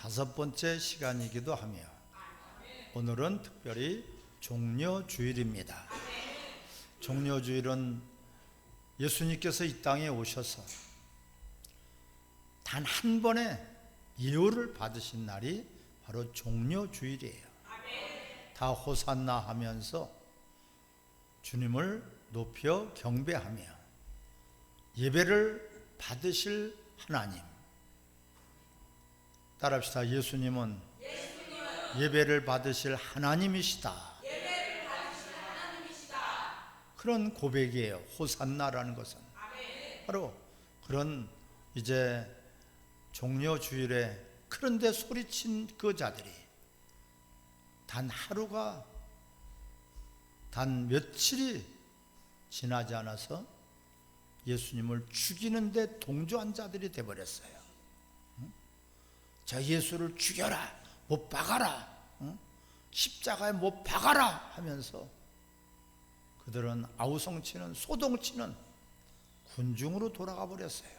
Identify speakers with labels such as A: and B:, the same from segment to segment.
A: 다섯 번째 시간이기도 하며 오늘은 특별히 종려 주일입니다. 종려 주일은 예수님께서 이 땅에 오셔서 단 한 번의 예우를 받으신 날이 바로 종려 주일이에요. 다 호산나 하면서 주님을 높여 경배하며 예배를 받으실 하나님. 따라합시다. 예수님은 예배를 받으실 하나님이시다. 그런 고백이에요. 호산나라는 것은. 바로 그런 이제 종려 주일에 그런데 소리친 그 자들이 단 하루가 단 며칠이 지나지 않아서 예수님을 죽이는데 동조한 자들이 되어버렸어요. 응? 저 예수를 죽여라, 못 박아라, 응? 십자가에 못 박아라 하면서 그들은 아우성치는 소동치는 군중으로 돌아가 버렸어요.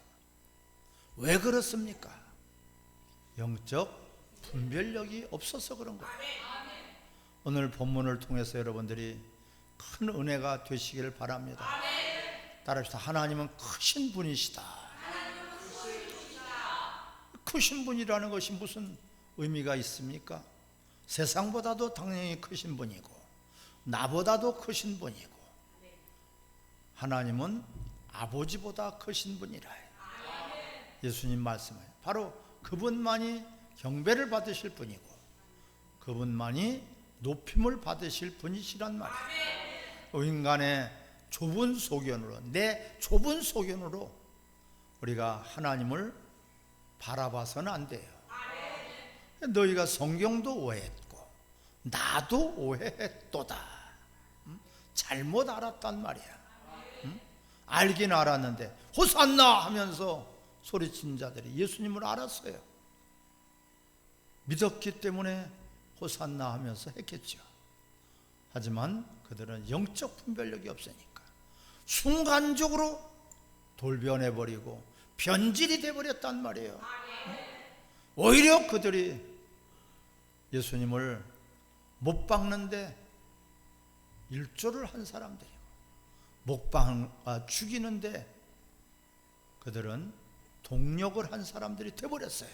A: 왜 그렇습니까? 영적 분별력이 없어서 그런 거예요. 오늘 본문을 통해서 여러분들이 큰 은혜가 되시기를 바랍니다. 따라합시다. 하나님은 크신 분이시다. 크신 분이라는 것이 무슨 의미가 있습니까? 세상보다도 당연히 크신 분이고, 나보다도 크신 분이고, 하나님은 아버지보다 크신 분이라. 예수님 말씀을 바로 그분만이 경배를 받으실 분이고, 그분만이 높임을 받으실 분이시란 말이에요. 인간의 좁은 소견으로 내 좁은 소견으로 우리가 하나님을 바라봐서는 안 돼요. 너희가 성경도 오해했고 나도 오해했도다. 음? 잘못 알았단 말이야. 음? 알긴 알았는데 호산나 하면서 소리친 자들이 예수님을 알았어요. 믿었기 때문에 호산나 하면서 했겠죠. 하지만 그들은 영적 분별력이 없으니까 순간적으로 돌변해 버리고 변질이 돼 버렸단 말이에요. 오히려 그들이 예수님을 못 박는데 일조를 한 사람들이고 목방 아, 죽이는데 그들은 동력을 한 사람들이 돼 버렸어요.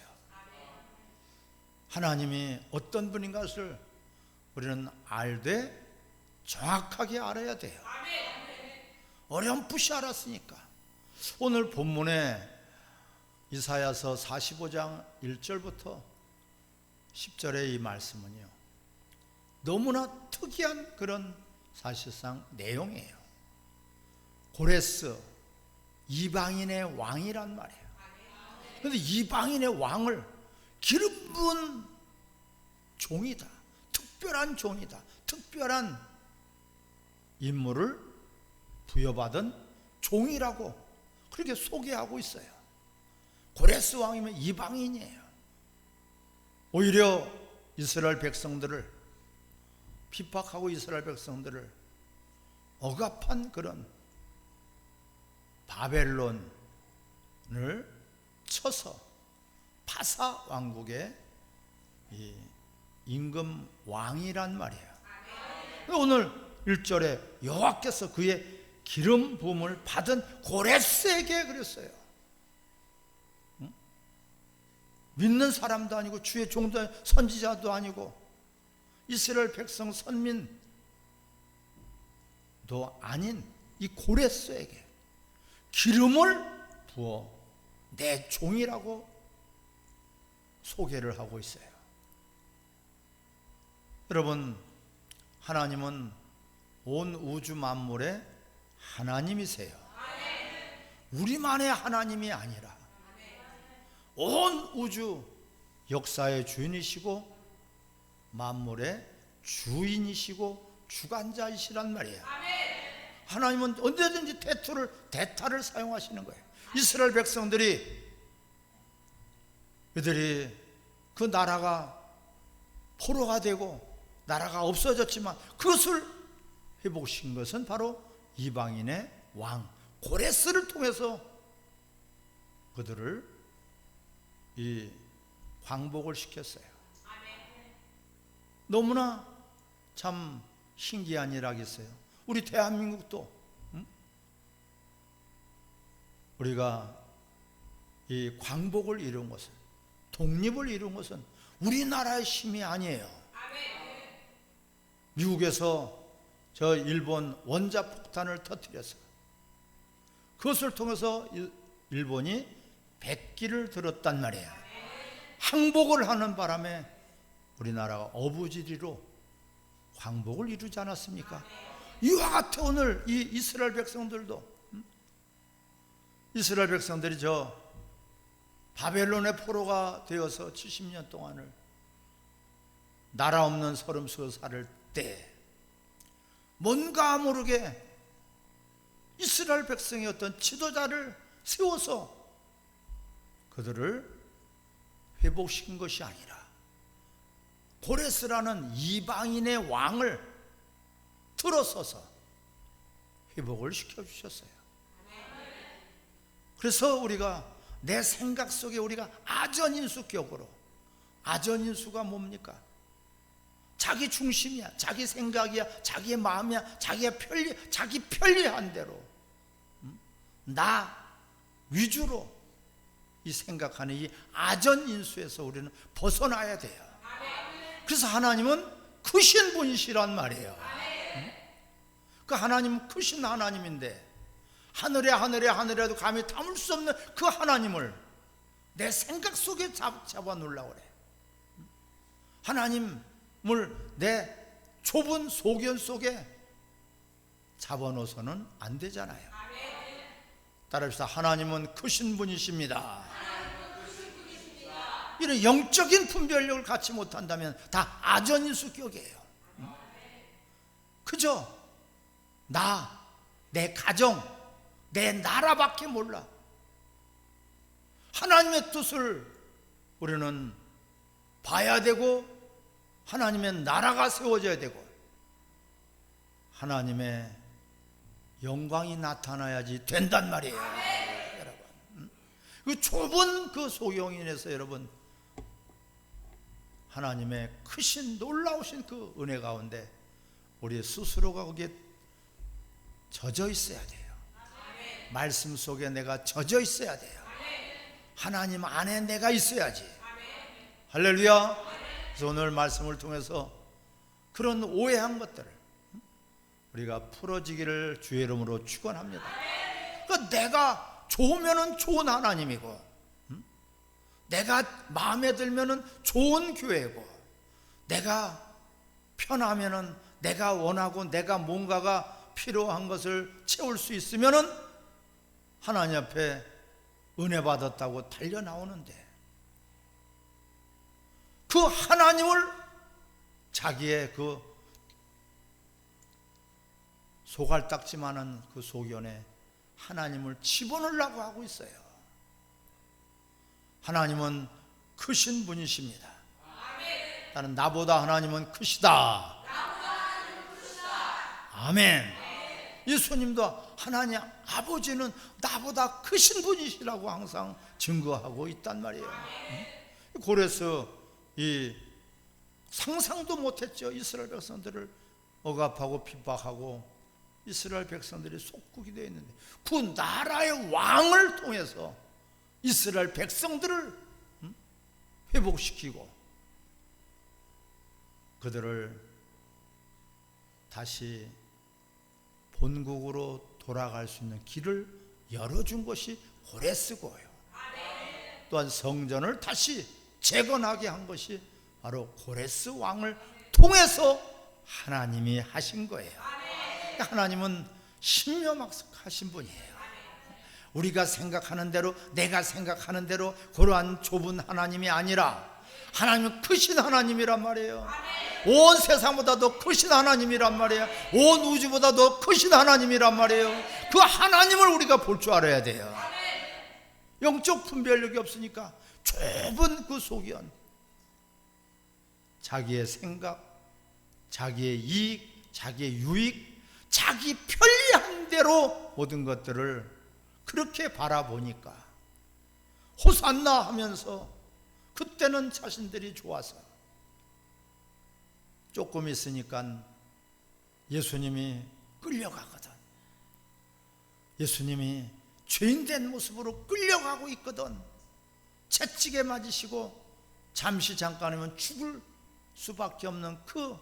A: 하나님이 어떤 분인 것을 우리는 알되 정확하게 알아야 돼요. 어렴풋이 알았으니까. 오늘 본문에 이사야서 45장 1절부터 10절의 이 말씀은요. 너무나 특이한 그런 사실상 내용이에요. 고레스 이방인의 왕이란 말이에요. 그런데 이방인의 왕을 기름 부은 종이다. 특별한 종이다. 특별한 임무를 부여받은 종이라고 그렇게 소개하고 있어요. 고레스 왕이면 이방인이에요. 오히려 이스라엘 백성들을 핍박하고 이스라엘 백성들을 억압한 그런 바벨론을 쳐서 파사 왕국의 임금 왕이란 말이에요. 오늘 1절에 여호와께서 그의 기름 부음을 받은 고레스에게 그랬어요. 응? 믿는 사람도 아니고 주의 종도 선지자도 아니고 이스라엘 백성 선민도 아닌 이 고레스에게 기름을 부어 내 종이라고 소개를 하고 있어요. 여러분, 하나님은 온 우주 만물의 하나님이세요. 우리만의 하나님이 아니라 온 우주 역사의 주인이시고 만물의 주인이시고 주관자이시란 말이에요. 하나님은 언제든지 대투를 대타를 사용하시는 거예요. 이스라엘 백성들이 그들이 그 나라가 포로가 되고 나라가 없어졌지만 그것을 회복신 것은 바로 이방인의 왕 고레스를 통해서 그들을 이 광복을 시켰어요. 너무나 참 신기한 일하겠어요. 우리 대한민국도 음? 우리가 이 광복을 이룬 것은 독립을 이룬 것은 우리나라의 힘이 아니에요. 미국에서 저 일본 원자 폭탄을 터뜨렸어요. 그것을 통해서 일- 일본이 백기를 들었단 말이에요. 항복을 하는 바람에 우리나라가 어부지리로 광복을 이루지 않았습니까? 이와 같아 오늘 이 이스라엘 백성들도 음? 이스라엘 백성들이 저 바벨론의 포로가 되어서 70년 동안을 나라 없는 서름 살을 때 뭔가 모르게 이스라엘 백성의 어떤 지도자를 세워서 그들을 회복시킨 것이 아니라 고레스라는 이방인의 왕을 들어서서 회복을 시켜주셨어요. 그래서 우리가 내 생각 속에 우리가 아전인수 격으로 아전인수가 뭡니까? 자기 중심이야, 자기 생각이야, 자기의 마음이야, 자기의 편리, 자기 편리한 대로 음? 나 위주로 이 생각하는 이 아전인수에서 우리는 벗어나야 돼요. 그래서 하나님은 크신 분이시란 말이에요. 음? 그 하나님은 크신 하나님인데 하늘에 하늘에 하늘에도 감히 담을 수 없는 그 하나님을 내 생각 속에 잡, 잡아 놓으려고 그래. 하나님을 내 좁은 소견 속에 잡아놓아서는 안 되잖아요. 따라합시다. 하나님은 크신 분이십니다. 이런 영적인 분별력을 갖지 못한다면 다 아전인수격이에요. 그저 나, 내 가정, 내 나라밖에 몰라. 하나님의 뜻을 우리는 봐야 되고 하나님의 나라가 세워져야 되고 하나님의 영광이 나타나야지 된단 말이에요. 여러분. 음? 그 좁은 그 소경인에서 여러분 하나님의 크신 놀라우신 그 은혜 가운데 우리 스스로가 거기에 젖어 있어야 돼요. 말씀 속에 내가 젖어 있어야 돼요. 하나님 안에 내가 있어야지. 할렐루야. 그래서 오늘 말씀을 통해서 그런 오해한 것들을 우리가 풀어지기를 주의 이름으로 축원합니다. 그 내가 좋으면은 좋은 하나님이고, 음? 내가 마음에 들면은 좋은 교회고, 내가 편하면은 내가 원하고 내가 뭔가가 필요한 것을 채울 수 있으면은 하나님 앞에 은혜 받았다고 달려 나오는데 그 하나님을 자기의 그 소갈딱지만한 그 소견에 하나님을 집어넣으려고 하고 있어요. 하나님은 크신 분이십니다. 나는 나보다 하나님은 크시다. 아멘. 예수님도 하나님 아버지는 나보다 크신 분이시라고 항상 증거하고 있단 말이에요. 고레스 이 상상도 못했죠. 이스라엘 백성들을 억압하고 핍박하고 이스라엘 백성들이 속국이 되어 있는데 그 나라의 왕을 통해서 이스라엘 백성들을 음? 회복시키고 그들을 다시 본국으로 돌아갈 수 있는 길을 열어준 것이 고레스고요. 또한 성전을 다시 재건하게 한 것이 바로 고레스 왕을 통해서 하나님이 하신 거예요. 하나님은 신묘막하신 분이에요. 우리가 생각하는 대로 내가 생각하는 대로 그러한 좁은 하나님이 아니라 하나님은 크신 하나님이란 말이에요. 온 세상보다 더 크신 하나님이란 말이에요. 온 우주보다 더 크신 하나님이란 말이에요. 그 하나님을 우리가 볼 줄 알아야 돼요. 영적 분별력이 없으니까 좁은 그 소견, 자기의 생각, 자기의 이익, 자기의 유익, 자기 편리한 대로 모든 것들을 그렇게 바라보니까 호산나 하면서 그때는 자신들이 좋아서 조금 있으니까 예수님이 끌려가거든. 예수님이 죄인된 모습으로 끌려가고 있거든. 채찍에 맞으시고 잠시 잠깐이면 죽을 수밖에 없는 그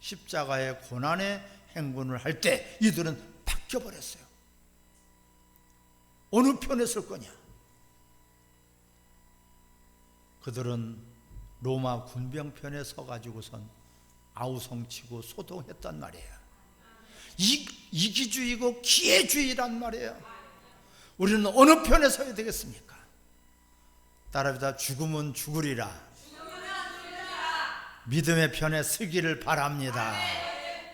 A: 십자가의 고난의 행군을 할 때 이들은 바뀌어 버렸어요. 어느 편에 설 거냐? 그들은 로마 군병 편에 서 가지고선 아우성치고 소동했단 말이에요. 이, 이기주의고 기회주의란 말이에요. 우리는 어느 편에 서야 되겠습니까? 따라합니다. 죽음은 죽으리라. 믿음의 편에 서기를 바랍니다.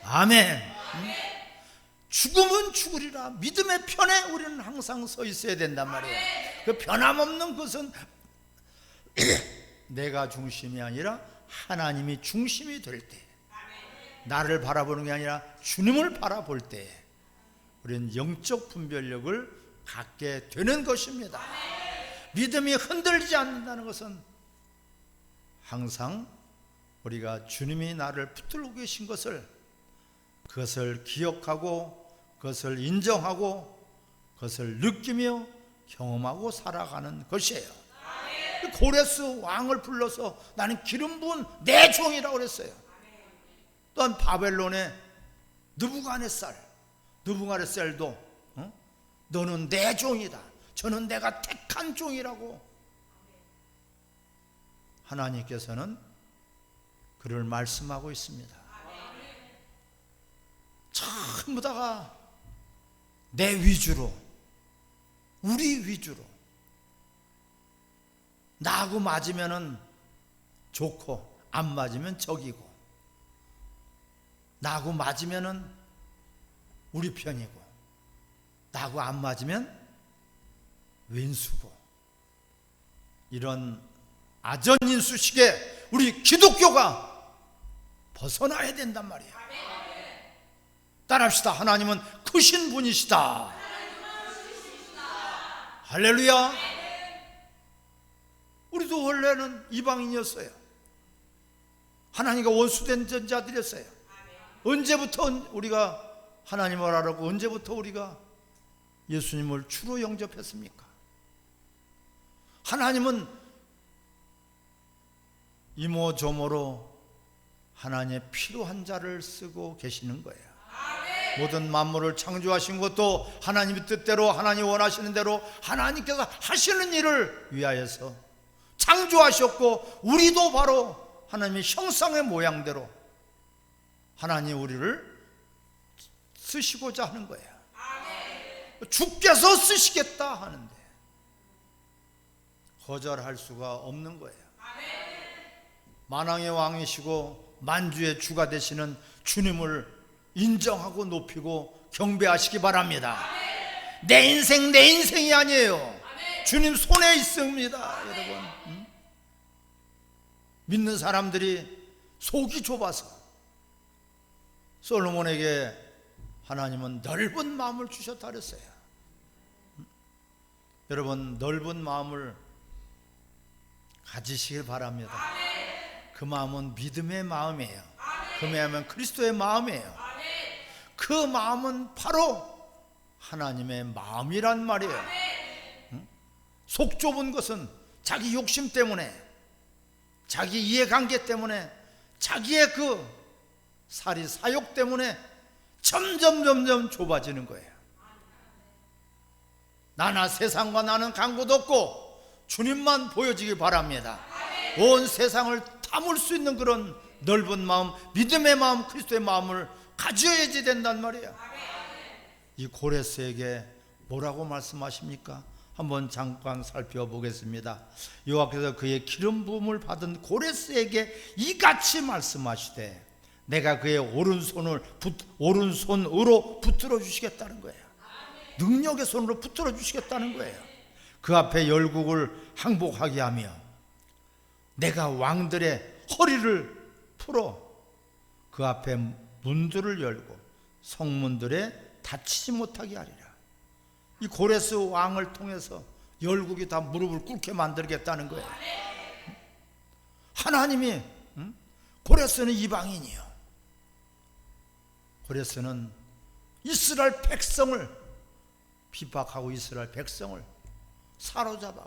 A: 아멘. 응? 죽음은 죽으리라. 믿음의 편에 우리는 항상 서 있어야 된단 말이에요. 그 변함없는 것은 내가 중심이 아니라 하나님이 중심이 될 때, 나를 바라보는 게 아니라 주님을 바라볼 때, 우리는 영적 분별력을 갖게 되는 것입니다. 믿음이 흔들리지 않는다는 것은 항상 우리가 주님이 나를 붙들고 계신 것을 그것을 기억하고 그것을 인정하고 그것을 느끼며 경험하고 살아가는 것이에요. 고레스 왕을 불러서 나는 기름 부은 내 종이라고 그랬어요. 또한 바벨론의 느부갓네살, 느부갓네살도 어? 너는 내 종이다. 저는 내가 택한 종이라고. 하나님께서는 그를 말씀하고 있습니다. 전부 다가 내 위주로, 우리 위주로, 나하고 맞으면은 좋고, 안 맞으면 적이고, 나하고 맞으면은 우리 편이고, 나하고 안 맞으면 왼수고, 이런 아전인수식에 우리 기독교가 벗어나야 된단 말이야. 따라합시다. 하나님은 크신 분이시다. 할렐루야. 우리도 원래는 이방인이었어요. 하나님과 원수된 전자들이었어요. 언제부터 우리가 하나님을 알았고 언제부터 우리가 예수님을 주로 영접했습니까? 하나님은 이모저모로 하나님의 필요한 자를 쓰고 계시는 거예요. 모든 만물을 창조하신 것도 하나님의 뜻대로 하나님 원하시는 대로 하나님께서 하시는 일을 위하여서 창조하셨고 우리도 바로 하나님의 형상의 모양대로 하나님 우리를 쓰시고자 하는 거예요. 주께서 쓰시겠다 하는데 거절할 수가 없는 거예요. 만왕의 왕이시고 만주의 주가 되시는 주님을 인정하고 높이고 경배하시기 바랍니다. 내 인생 내 인생이 아니에요. 주님 손에 있습니다, 여러분. 음? 믿는 사람들이 속이 좁아서 솔로몬에게 하나님은 넓은 마음을 주셨다 그랬어요. 음? 여러분 넓은 마음을 가지시길 바랍니다. 그 마음은 믿음의 마음이에요. 그 마음은 그리스도의 마음이에요. 그 마음은 바로 하나님의 마음이란 말이에요. 속 좁은 것은 자기 욕심 때문에, 자기 이해관계 때문에, 자기의 그 사리 사욕 때문에 점점 점점 좁아지는 거예요. 나나 세상과 나는 간고도 없고 주님만 보여지길 바랍니다. 온 세상을 담을 수 있는 그런 넓은 마음, 믿음의 마음, 그리스도의 마음을 가져야지 된단 말이야. 이 고레스에게 뭐라고 말씀하십니까? 한번 잠깐 살펴보겠습니다. 여호와께서 그의 기름 부음을 받은 고레스에게 이같이 말씀하시되 내가 그의 오른손을 붙, 오른손으로 붙들어 주시겠다는 거예요. 능력의 손으로 붙들어 주시겠다는 거예요. 그 앞에 열국을 항복하게 하며 내가 왕들의 허리를 풀어 그 앞에 문들을 열고 성문들에 닫히지 못하게 하리라. 이 고레스 왕을 통해서 열국이 다 무릎을 꿇게 만들겠다는 거예요. 하나님이 음? 고레스는 이방인이요. 고레스는 이스라엘 백성을 핍박하고 이스라엘 백성을 사로잡아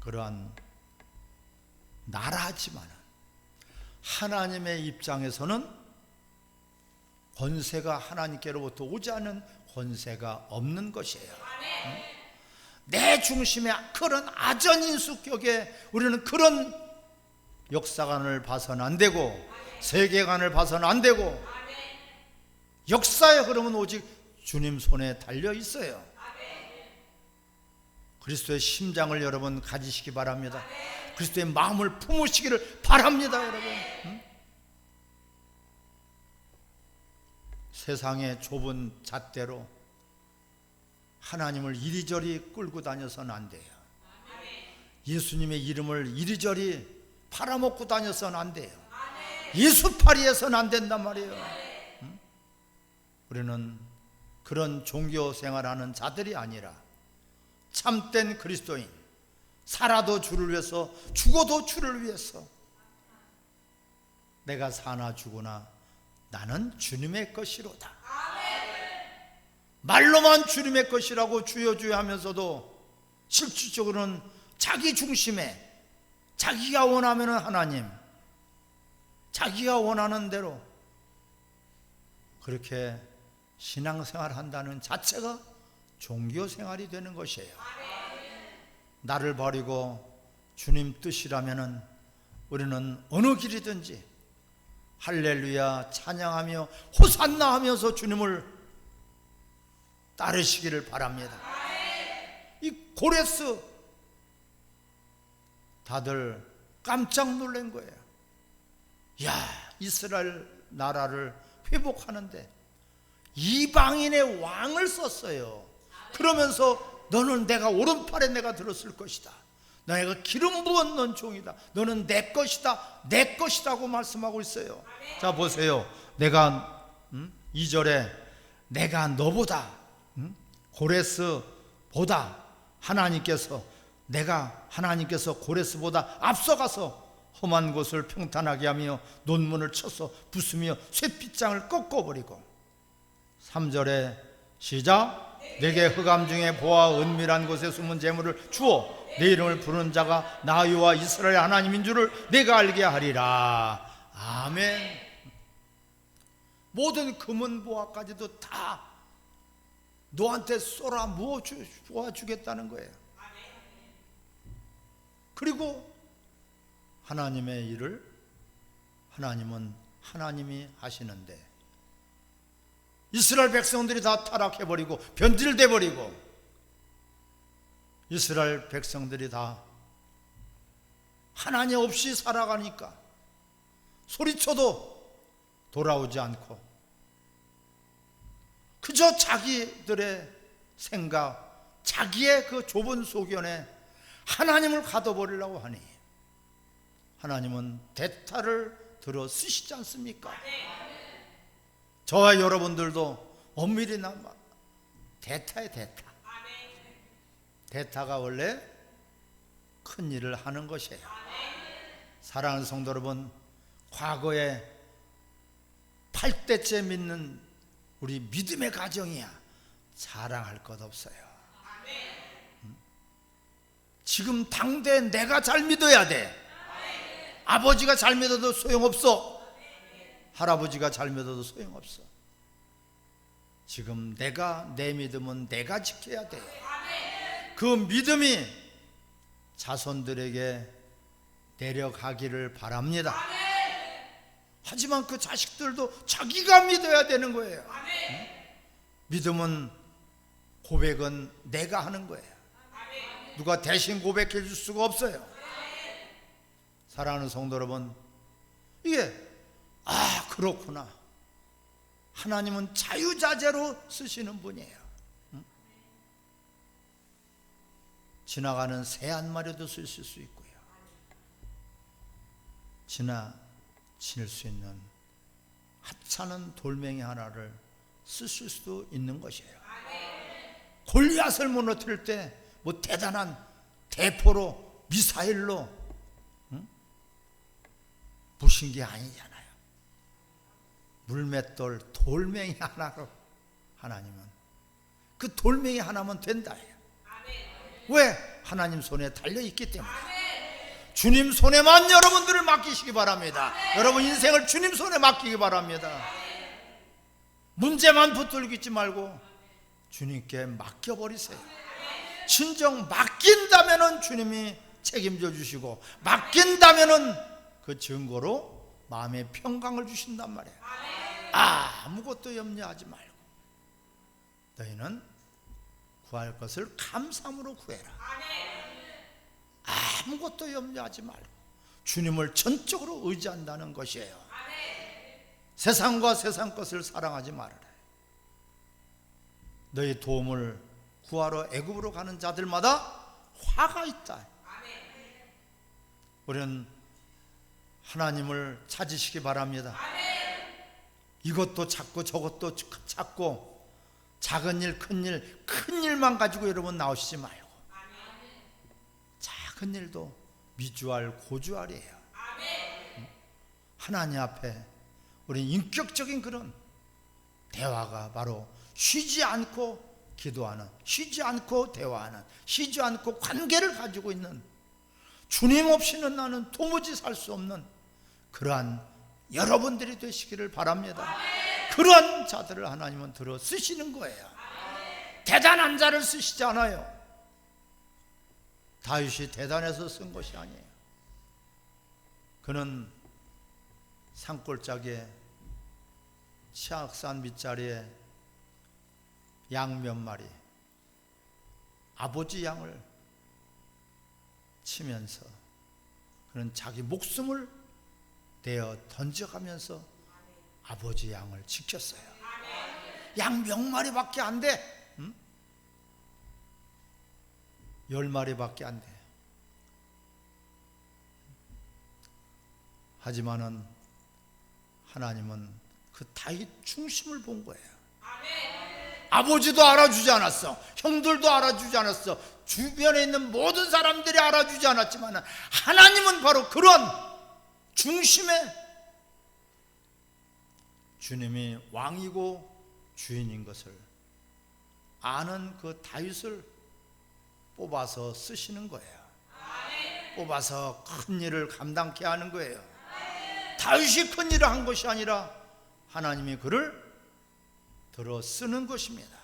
A: 그러한 나라지만 하나님의 입장에서는 권세가 하나님께로부터 오지 않은 권세가 없는 것이에요. 응? 내 중심에 그런 아전인수격에 우리는 그런 역사관을 봐서는 안 되고 세계관을 봐서는 안 되고 역사의 흐름은 오직 주님 손에 달려 있어요. 그리스도의 심장을 여러분 가지시기 바랍니다. 그리스도의 마음을 품으시기를 바랍니다, 여러분. 응? 세상의 좁은 잣대로 하나님을 이리저리 끌고 다녀서는 안 돼요. 예수님의 이름을 이리저리 팔아먹고 다녀서는 안 돼요. 예수파리에서는 안 된단 말이에요. 응? 우리는 그런 종교 생활하는 자들이 아니라 참된 그리스도인, 살아도 주를 위해서, 죽어도 주를 위해서. 내가 사나 죽으나 나는 주님의 것이로다. 말로만 주님의 것이라고 주여 주여 하면서도 실질적으로는 자기 중심에 자기가 원하면 하나님, 자기가 원하는 대로 그렇게 신앙생활 한다는 자체가 종교 생활이 되는 것이에요. 나를 버리고 주님 뜻이라면 우리는 어느 길이든지 할렐루야 찬양하며 호산나 하면서 주님을 따르시기를 바랍니다. 이 고레스 다들 깜짝 놀란 거예요. 야, 이스라엘 나라를 회복하는데 이방인의 왕을 썼어요. 그러면서 너는 내가 오른팔에 내가 들었을 것이다. 너희가 기름 부은 넌 종이다. 너는 내 것이다. 내 것이라고 말씀하고 있어요. 자 보세요. 내가 음? 2절에 내가 너보다 음? 고레스보다 하나님께서 내가 하나님께서 고레스보다 앞서가서 험한 곳을 평탄하게 하며 논문을 쳐서 부수며 쇠빗장을 꺾어버리고 3절에 시작. 내게 흑암 중에 보아 은밀한 곳에 숨은 재물을 주어 내 이름을 부르는 자가 나유와 이스라엘 하나님인 줄을 내가 알게 하리라. 아멘. 모든 금은 보아까지도 다 너한테 쏘라 모아 주겠다는 거예요. 그리고 하나님의 일을 하나님은 하나님이 하시는데 이스라엘 백성들이 다 타락해버리고 변질돼버리고 이스라엘 백성들이 다 하나님 없이 살아가니까 소리쳐도 돌아오지 않고 그저 자기들의 생각, 자기의 그 좁은 소견에 하나님을 가둬버리려고 하니 하나님은 대타를 들어 쓰시지 않습니까? 저와 여러분들도 엄밀히 나면 대타의 대타. 대타가 원래 큰 일을 하는 것이에요. 사랑하는 성도 여러분, 과거에 8대째 믿는 우리 믿음의 가정이야. 자랑할 것 없어요. 음? 지금 당대 내가 잘 믿어야 돼. 아버지가 잘 믿어도 소용없어. 할아버지가 잘 믿어도 소용없어. 지금 내가 내 믿음은 내가 지켜야 돼. 그 믿음이 자손들에게 내려가기를 바랍니다. 하지만 그 자식들도 자기가 믿어야 되는 거예요. 믿음은 고백은 내가 하는 거예요. 누가 대신 고백해 줄 수가 없어요. 사랑하는 성도 여러분, 이게 아, 그렇구나. 하나님은 자유자재로 쓰시는 분이에요. 응? 지나가는 새 한 마리도 쓰실 수 있고요. 지나칠 수 있는 하찮은 돌멩이 하나를 쓰실 수도 있는 것이에요. 골리앗을 무너뜨릴 때 뭐 대단한 대포로 미사일로 부신 게 아니잖아요. 물맷돌 돌멩이 하나로 하나님은 그 돌멩이 하나면 된다. 왜? 하나님 손에 달려 있기 때문에. 주님 손에만 여러분들을 맡기시기 바랍니다. 여러분 인생을 주님 손에 맡기기 바랍니다. 문제만 붙들고 있지 말고 주님께 맡겨버리세요. 진정 맡긴다면은 주님이 책임져 주시고 맡긴다면은 그 증거로 마음의 평강을 주신단 말이에요. 아무것도 염려하지 말고 너희는 구할 것을 감사함으로 구해라. 아무것도 염려하지 말고 주님을 전적으로 의지한다는 것이에요. 세상과 세상 것을 사랑하지 말아라. 너희 도움을 구하러 애굽으로 가는 자들마다 화가 있다. 우리는 하나님을 찾으시기 바랍니다. 이것도 찾고 저것도 찾고 작은 일, 큰 일, 큰 일만 가지고 여러분 나오시지 말고. 작은 일도 미주알, 고주알이에요. 하나님 앞에 우리 인격적인 그런 대화가 바로 쉬지 않고 기도하는, 쉬지 않고 대화하는, 쉬지 않고 관계를 가지고 있는 주님 없이는 나는 도무지 살 수 없는 그러한 여러분들이 되시기를 바랍니다. 그러한 자들을 하나님은 들어 쓰시는 거예요. 대단한 자를 쓰시지 않아요. 다윗이 대단해서 쓴 것이 아니에요. 그는 산골짜기에 치악산 밑자리에 양 몇 마리 아버지 양을 치면서 그는 자기 목숨을 내어 던져가면서 아버지 양을 지켰어요. 양 몇 마리밖에 안 돼. 응? 열 마리밖에 안 돼. 하지만은 하나님은 그 다윗 중심을 본 거예요. 아버지도 알아주지 않았어. 형들도 알아주지 않았어. 주변에 있는 모든 사람들이 알아주지 않았지만 하나님은 바로 그런 중심에 주님이 왕이고 주인인 것을 아는 그 다윗을 뽑아서 쓰시는 거예요. 뽑아서 큰 일을 감당케 하는 거예요. 다윗이 큰 일을 한 것이 아니라 하나님이 그를 들어 쓰는 것입니다.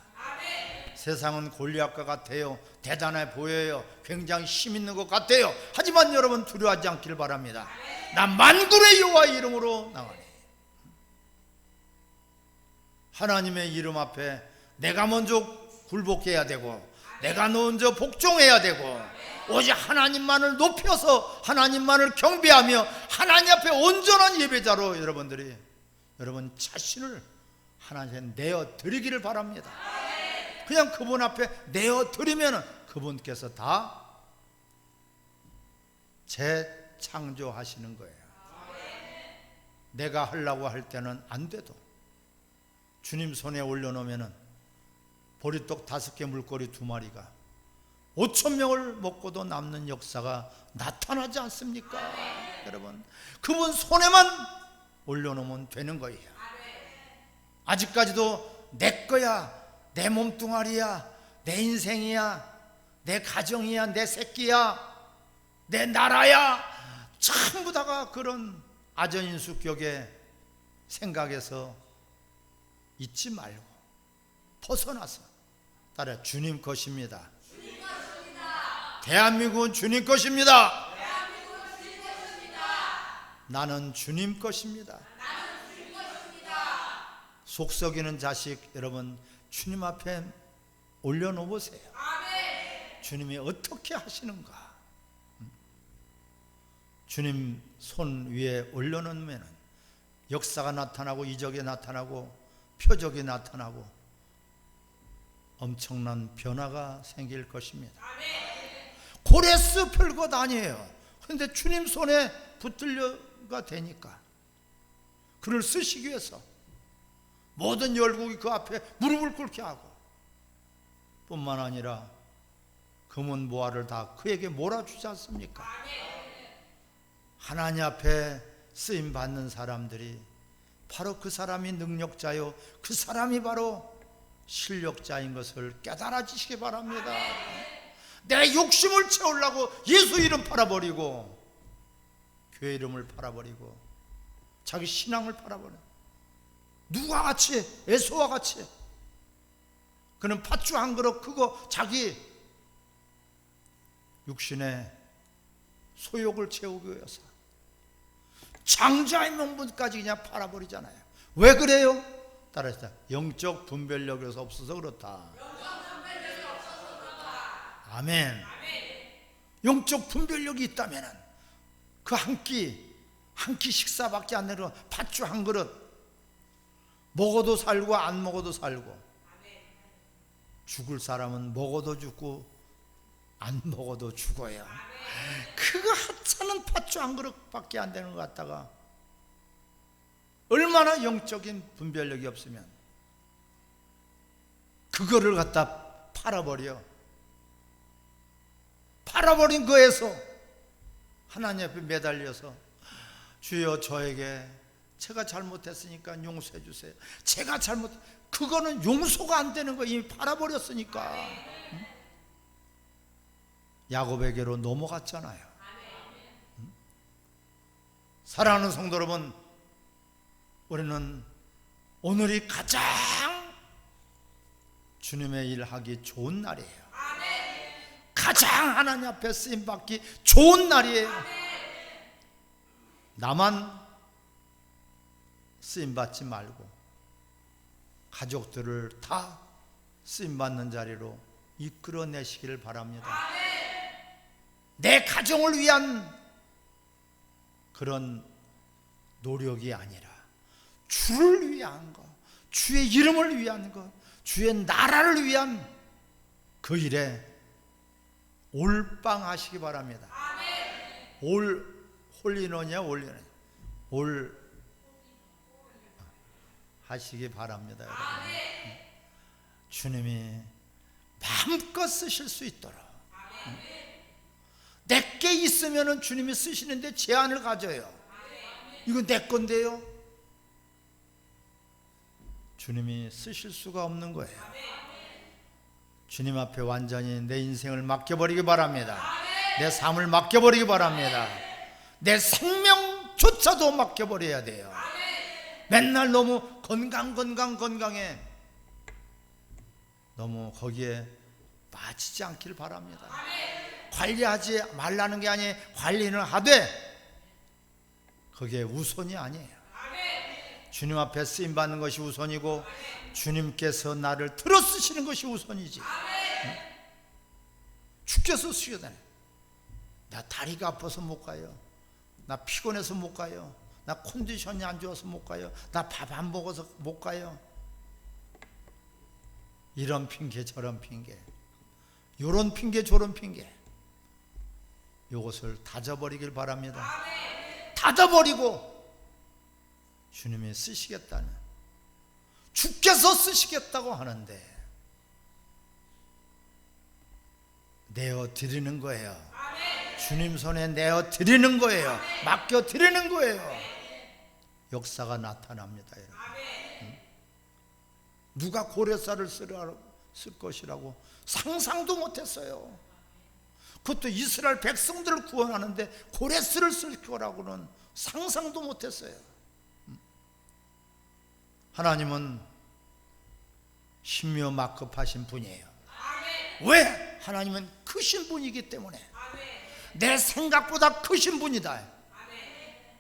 A: 세상은 골리앗과 같아요. 대단해 보여요. 굉장히 힘 있는 것 같아요. 하지만 여러분 두려워하지 않기를 바랍니다. 나 만군의 여호와 이름으로 나가니. 하나님의 이름 앞에 내가 먼저 굴복해야 되고 내가 먼저 복종해야 되고 오직 하나님만을 높여서 하나님만을 경배하며 하나님 앞에 온전한 예배자로 여러분들이 여러분 자신을 하나님께 내어 드리기를 바랍니다. 그냥 그분 앞에 내어 드리면 그분께서 다재 창조하시는 거예요. 내가 하려고 할 때는 안 돼도 주님 손에 올려놓으면은 보리떡 다섯 개 물고리 두 마리가 5천 명을 먹고도 남는 역사가 나타나지 않습니까? 여러분 그분 손에만 올려놓으면 되는 거예요. 아직까지도 내 거야, 내 몸뚱아리야, 내 인생이야, 내 가정이야, 내 새끼야, 내 나라야, 전부 다가 그런 아전인수 격의 생각에서 잊지 말고 벗어나서 따라 주님 것입니다. 대한민국은 주님 것입니다. 나는 주님 것입니다. 속 썩이는 자식 여러분 주님 앞에 올려놓아 보세요. 주님이 어떻게 하시는가? 음. 주님 손 위에 올려놓으면 역사가 나타나고 이적이 나타나고 표적이 나타나고 엄청난 변화가 생길 것입니다. 고레스 별것 아니에요. 그런데 주님 손에 붙들려가 되니까 그를 쓰시기 위해서 모든 열국이 그 앞에 무릎을 꿇게 하고 뿐만 아니라 금은 모아를 다 그에게 몰아주지 않습니까? 하나님 앞에 쓰임 받는 사람들이 바로 그 사람이 능력자요 그 사람이 바로 실력자인 것을 깨달아지시기 바랍니다. 내 욕심을 채우려고 예수 이름 팔아버리고 교회 이름을 팔아버리고 자기 신앙을 팔아버려. 누가 같이 에서와 같이 그는 팥죽 한 그릇 그거 자기 육신의 소욕을 채우기 위해서 장자의 명분까지 그냥 팔아버리잖아요. 왜 그래요? 따라서 영적 분별력이 없어서 그렇다. 아멘. 영적 분별력이 있다면 그 한 끼, 한 끼 식사밖에 안 되는 팥죽 한 그릇 먹어도 살고 안 먹어도 살고 죽을 사람은 먹어도 죽고 안 먹어도 죽어요. 그거 하찮은 팥죽 한 그릇밖에 안 되는 것 같다가 얼마나 영적인 분별력이 없으면 그거를 갖다 팔아버려. 팔아버린 거에서 하나님 앞에 매달려서 주여 저에게 제가 잘못했으니까 용서해 주세요. 제가 잘못 그거는 용서가 안 되는 거 이미 팔아버렸으니까. 응? 야곱에게로 넘어갔잖아요. 응? 사랑하는 성도 여러분, 우리는 오늘이 가장 주님의 일 하기 좋은 날이에요. 가장 하나님 앞에 쓰임 받기 좋은 날이에요. 나만 쓰임 받지 말고 가족들을 다 쓰임 받는 자리로 이끌어내시기를 바랍니다. 내 가정을 위한 그런 노력이 아니라 주를 위한 것, 주의 이름을 위한 것, 주의 나라를 위한 그 일에 올빵하시기 바랍니다. 올 홀리노냐 올리노냐 올 하시기 바랍니다. 여러분. 주님이 마음껏 쓰실 수 있도록 내게 있으면은 주님이 쓰시는데 제한을 가져요. 이건 내 건데요. 주님이 쓰실 수가 없는 거예요. 주님 앞에 완전히 내 인생을 맡겨버리기 바랍니다. 내 삶을 맡겨버리기 바랍니다. 내 생명조차도 맡겨버려야 돼요. 맨날 너무 건강, 건강, 건강해. 너무 거기에 빠지지 않기를 바랍니다. 관리하지 말라는 게 아니에요. 관리는 하되 그게 우선이 아니에요. 주님 앞에 쓰임 받는 것이 우선이고 주님께서 나를 들어 쓰시는 것이 우선이지. 응? 주께서 쓰시잖아요. 나 다리가 아파서 못 가요. 나 피곤해서 못 가요. 나 컨디션이 안 좋아서 못 가요. 나 밥 안 먹어서 못 가요. 이런 핑계 저런 핑계. 요런 핑계 저런 핑계. 요것을 다져버리길 바랍니다. 다져버리고 주님이 쓰시겠다는 주께서 쓰시겠다고 하는데 내어 드리는 거예요. 주님 손에 내어 드리는 거예요. 맡겨 드리는 거예요. 역사가 나타납니다, 여러분. 응? 누가 고래살을 쓰라, 쓸 것이라고 상상도 못했어요. 그것도 이스라엘 백성들을 구원하는데 고레스를 쓸 거라고는 상상도 못했어요. 하나님은 신묘 막급하신 분이에요. 왜? 하나님은 크신 분이기 때문에 내 생각보다 크신 분이다.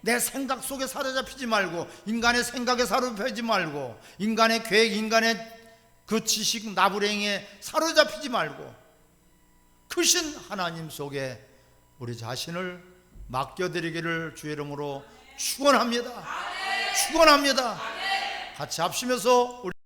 A: 내 생각 속에 사로잡히지 말고 인간의 생각에 사로잡히지 말고 인간의 계획, 인간의 그 지식 나부랭이에 사로잡히지 말고 크신 하나님 속에 우리 자신을 맡겨드리기를 주의 이름으로 축원합니다. 축원합니다. 같이 합시면서 우리